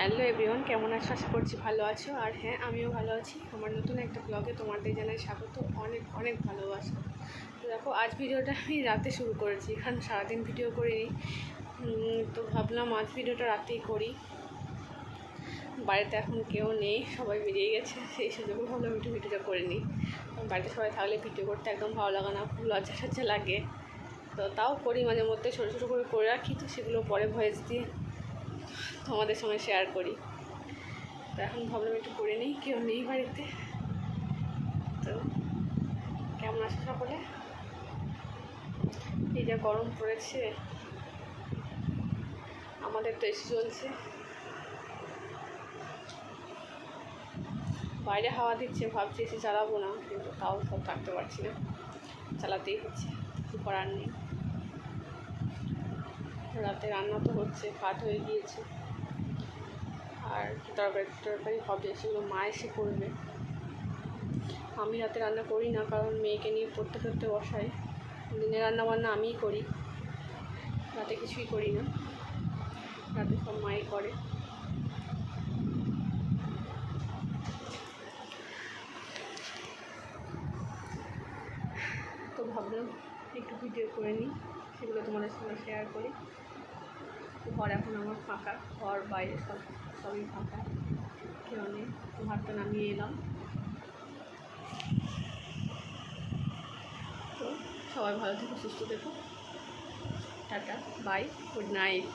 Hello everyone কেমন আছো? আশা করছি ভালো আছো। আর হ্যাঁ আমিও ভালো আছি। আমার নতুন একটা ব্লগে তোমাদের জানাই স্বাগত। অনেক অনেক ভালোবাসা। তো দেখো, আজ ভিডিওটা আমি রাতে শুরু করেছি, কারণ সারাদিন ভিডিও করিনি। তো ভাবলাম আজ ভিডিওটা রাতেই করি। বাড়িতে এখন কেউ নেই, সবাই বেরিয়ে গেছে, সেই সুযোগে ভাবলাম একটু ভিডিওটা করে নিই। বাড়িতে সবাই থাকলে ভিডিও করতে একদম ভালো লাগে না, খুব লজ্জা টজ্জা লাগে। তো তাও করি মাঝে মধ্যে ছোটো ছোটো করে করে রাখি, তো সেগুলো পরে ভয়েস দিয়ে তোমাদের সঙ্গে শেয়ার করি। তো এখন ভাবলাম একটু করে নিই, কেউ নেই বাড়িতে। তো কেমন আছো সকলে? এই যা গরম পড়েছে, আমাদের তো এসি চলছে। বাইরে হাওয়া দিচ্ছে, ভাবছি এসি চালাবো না, কিন্তু তাও সব থাকতে পারছি না। চালাতেই হচ্ছে কিছু করার নেই। রাতে রান্না তো হচ্ছে, ভাত হয়ে গিয়েছে। আর তরকারি তরকারি হবে সেগুলো মা এসে করবে। আমি রাতে রান্না করি না, কারণ মেয়েকে নিয়ে পড়তে পড়তে বসাই দিনে রান্না বান্না আমিই করি, রাতে কিছুই করি না। রাতে সব মাই করে। তো ভাবলাম একটু ভিডিও করে নিই। সেগুলো তোমাদের সঙ্গে শেয়ার করি। ঘর এখন আমার ফাঁকা, ঘর, বাইরে সব, সবই ফাঁকা। কেউ নেই ভাতটা নামিয়ে এলাম। তো সবাই ভালো থেকো, সুস্থ থেকো। Tata bye good night